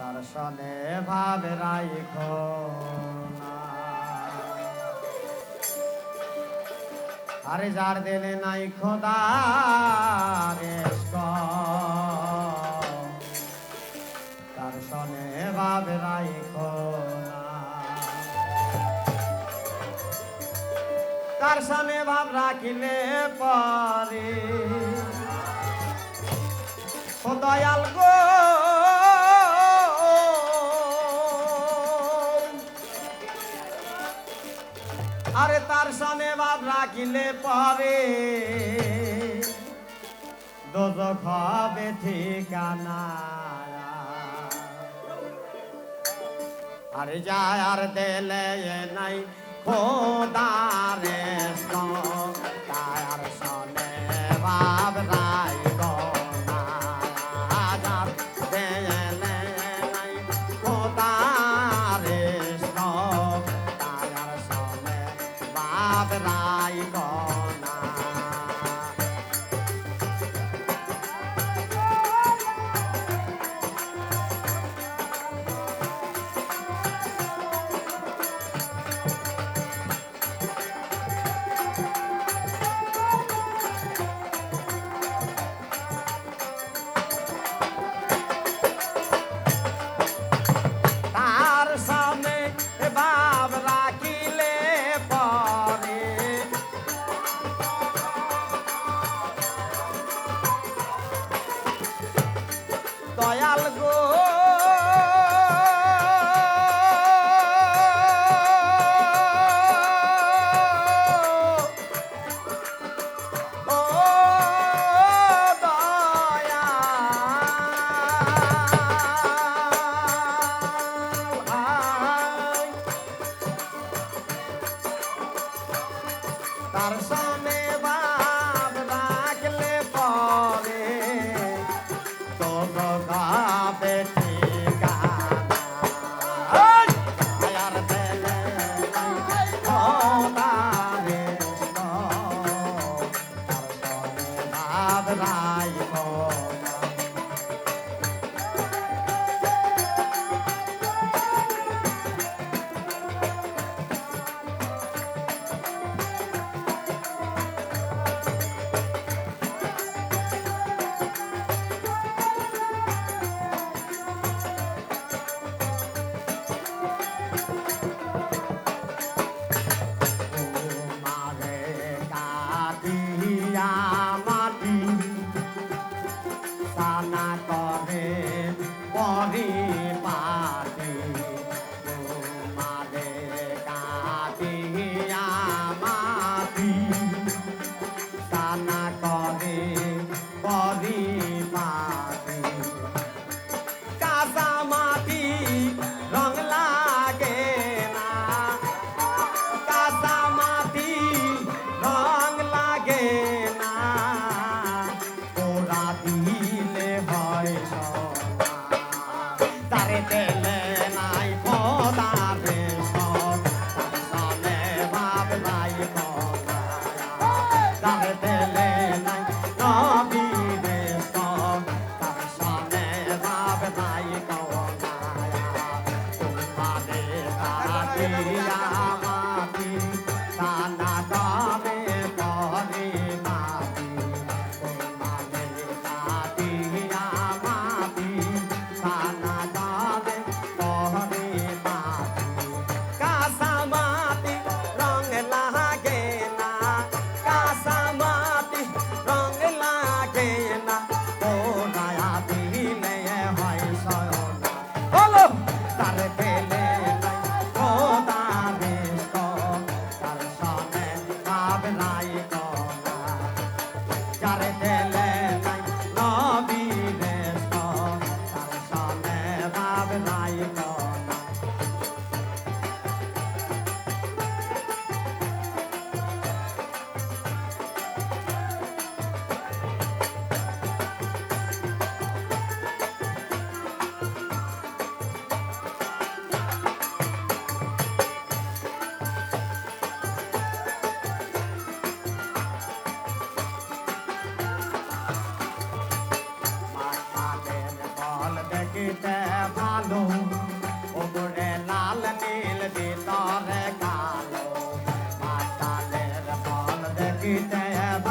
দর্শনে ভাবে রাইখো আরে যার দিলে নাই খোদা তার সনে ভাবে রাইখ তার সনে ভাব রাখিলে পরে। খোদয়াল গো আরে তার সামনে বাদ রাখিলে পরে দোজক হবে ঠিকানা। আরে যায় আর দেলে নাই খোদারে সঙ্গ Out of some man. নাই কনা যারে দেলে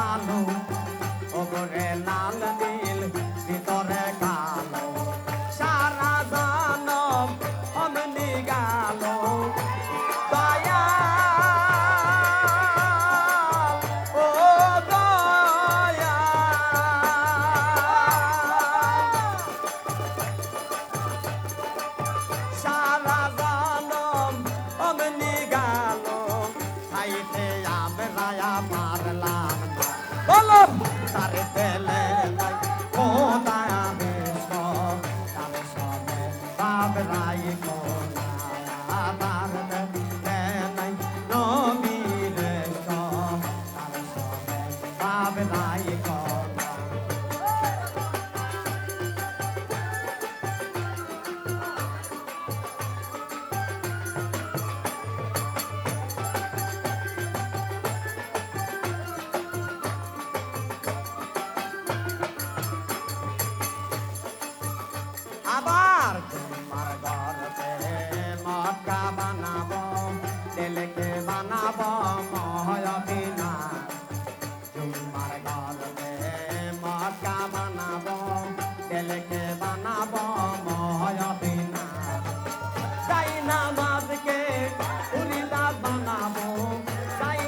নানু ওগরে নানু। carretel যাব মহাবি না তোমার গর্বে মটকা বানাব, কেলেকে বানাব মহাবি না তাই নামাজকে উড়িদাস বানাবো তাই